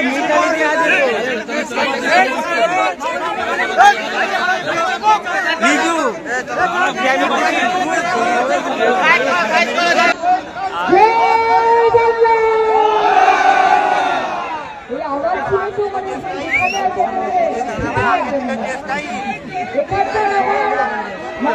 এই আমার মা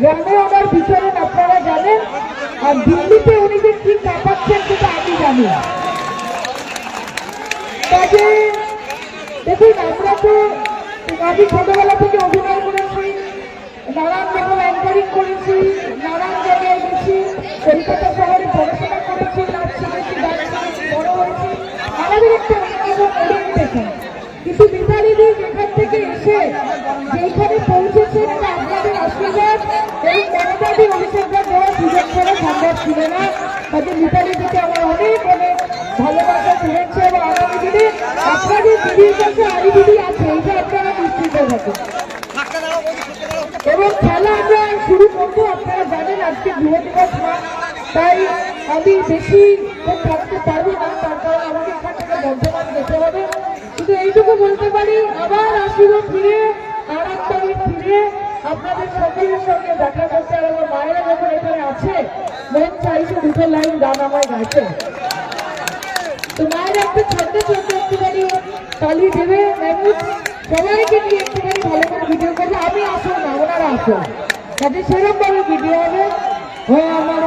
গ্রামে ওনার বিচরণ আপনারা জানেন, আর দিল্লিতে উনি যে কি কাঁপাচ্ছেন সেটা আমি জানি কাজে দেখুন, আমরা তো আমি ছোটবেলা থেকে অভিনয় করেছি নানান রকম অ্যাঙ্কারিং করেছি নানান জায়গায় গেছি কলকাতা শহরে পড়াশোনা করেছি নাচ শিখেছি গান শিখেছি বড় হয়েছি, আমাদের একটা অন্যরকম ওরিয়েন্টেশন কিন্তু মিতালিদি যেখান থেকে এসে যেখানে পৌঁছেছেন এটা আপনাদের আশীর্বাদ এই মনোবাদী অভিষেকবার দেওয়া সুযোগ করে সম্ভব ছিল না কাজে মিতালিদিকে আমার অনেক অনেক ভালোবাসা শুভেচ্ছা এবং আগামী দিনে আপনাদের খেলা আমরা শুরু করব, আপনারা জানেন আজকে যুব দিবস আমি থাকতে পারব না কিন্তু এইটুকু বলতে পারি, আবার আসিব ফিরে আরামবাড়ি ফিরে আপনাদের সকলের সঙ্গে দেখা করতে আর আমার মায়েরা যখন এখানে আছে, মন চাইছে দুটো লাইন গান আমায় গাইতে। তো মায়ের একটা ছন্দে একটুখানি তালি দেবে মেহমুদ সবাইকে নিয়ে একটুখানি ভালো করে ভিডিও করবে আমি আসো না, ওনারা আসো তাতে সেরকম ভাবে ভিডিও হবে। ও আমার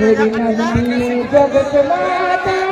হরি নামে জগৎ মাতা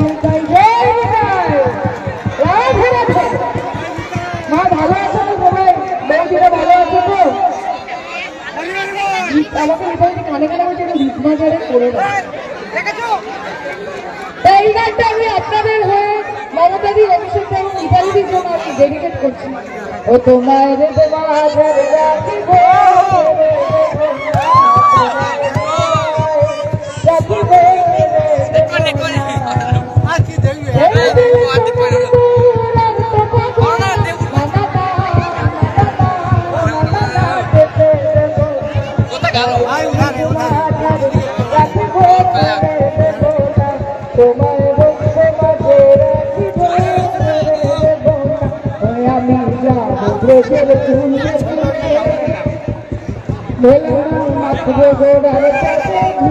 আমাকে এবার কানে কানে বলছে করে তাই এই গানটা আমি আপনাদের হয়ে মমতাদি অভিষেক এবং ইতালির জন্য আমি ডেডিকেট করছি। ও তোমায় রে তোমার বললাম মাত্র গোড়ার কাছে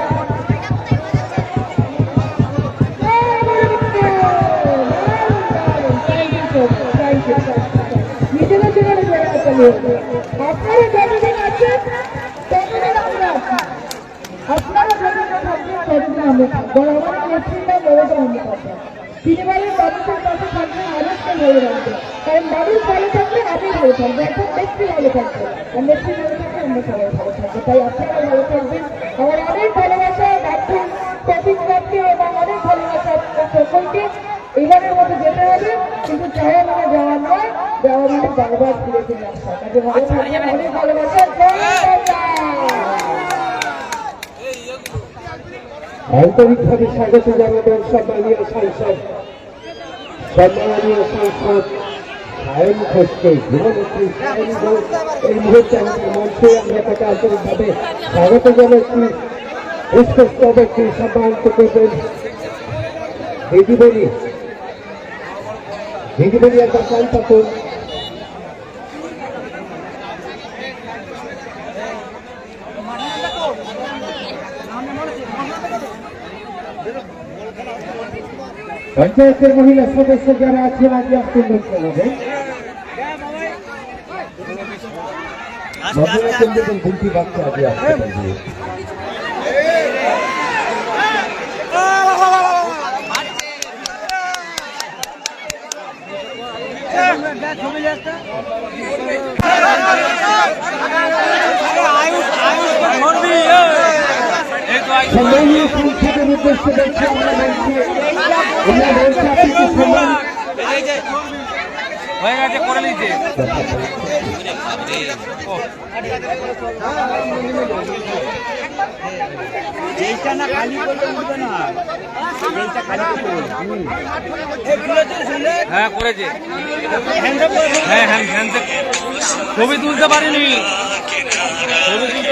চলে আপনারা যতদিন আছেন? ততদিন আমরা। আপনারা যতদিন থাকবেন ততদিন আমরা। থাকব কারণ মানুষ ভালো থাকলে আমি ভালো থাকব। এখন নেত্রী ভালো থাকবে। আর নেত্রী ভালো থাকলে আমরা সবাই ভালো থাকব। তাই আপনারা ভালো থাকবেন। বারবার ফিরে ফিরে আসা কাজে ভালো থাকবেন অনেক ভালোবাসা। আন্তরিকভাবে স্বাগত জানাবেন সম্মানীয় সাংসদ সম্মানীয় সাংসদ সায়ন ঘোষকে গৃহমন্ত্রী সায়ন ঘোষ। এই মুহূর্তে আমাদের মঞ্চে আমরা তাকে আন্তরিকভাবে স্বাগত জানাচ্ছি। পুষ্পস্তবকটি সম্মানিত করবেন। দিদিমণি দিদিমণি একবার চান পঞ্চায়েতের মহিলা সদস্য যারা আছেন জানাবেন। মহিলা কেন্দ্রের দুটি বাচ্চা আজকে আসতে সম্মানীয় সংসদের উদ্দেশ্যে দেখছি আমরা বলছি আমরা বলছি আপনাকে সম্মান হয়ে গেছে করে নিচ্ছে হ্যাঁ করেছে। হ্যাঁ হ্যাঁ ছবি তুলতে পারিনি ছবি তুলতে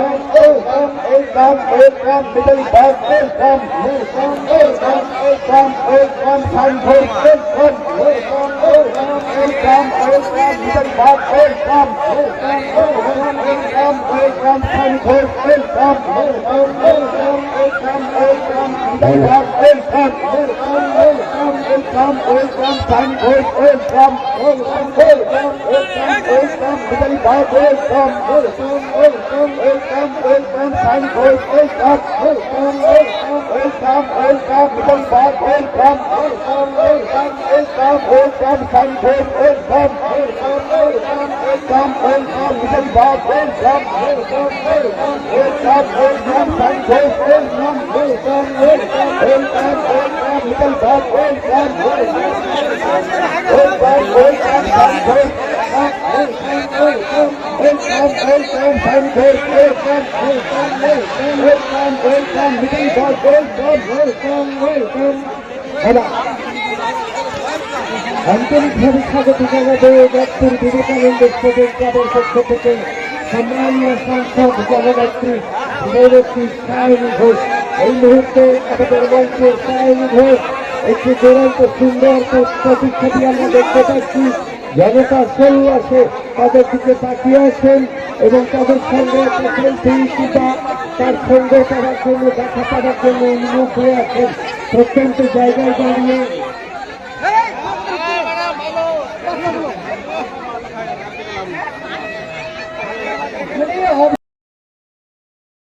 একদম একদম মিডল ব্যাক একদম একদম একদম একদম একদম একদম কম ওয়েট কম মিটার ভাগ ওয়েট কম ওয়েট কম ওয়েট কম কম ওয়েট ওয়েট কম ওয়েট কম ওয়েট কম ওয়েট কম মিটার ভাগ ওয়েট কম ওয়েট কম ওয়েট কম ওয়েট কম ওয়েট কম টাইম ওয়েট ওয়েট কম ওয়েট কম ওয়েট কম ওয়েট কম ওয়েট কম মিটার ভাগ ওয়েট কম ওয়েট কম ওয়েট কম ওয়েট কম ওয়েট কম টাইম ওয়েট ওয়েট কম ওয়েট কম ওয়েট काम ओल काम मिडल बार ओल काम ओल काम ओल काम ओल काम ओल काम साइन फोर ओल काम ओल काम ओल काम ओल काम ओल काम मिडल बार ओल काम ओल काम ओल काम ओल काम ओल काम साइन फोर ओल काम ओल काम ओल काम ओल काम ओल काम मिडल बार ओल काम ओल काम ओल काम ओल काम साइन फोर আন্তরিকভাবে স্বাগত জানাব সুন্দর প্রতিচ্ছবি দেখতে পাচ্ছি তাদের দিকে তাকিয়ে আছেন এবং তাদের সঙ্গে তার সঙ্গে তারা জন্য দেখা করার জন্য উন্মুখ হয়ে আছেন। প্রত্যন্ত জায়গায় দাঁড়িয়ে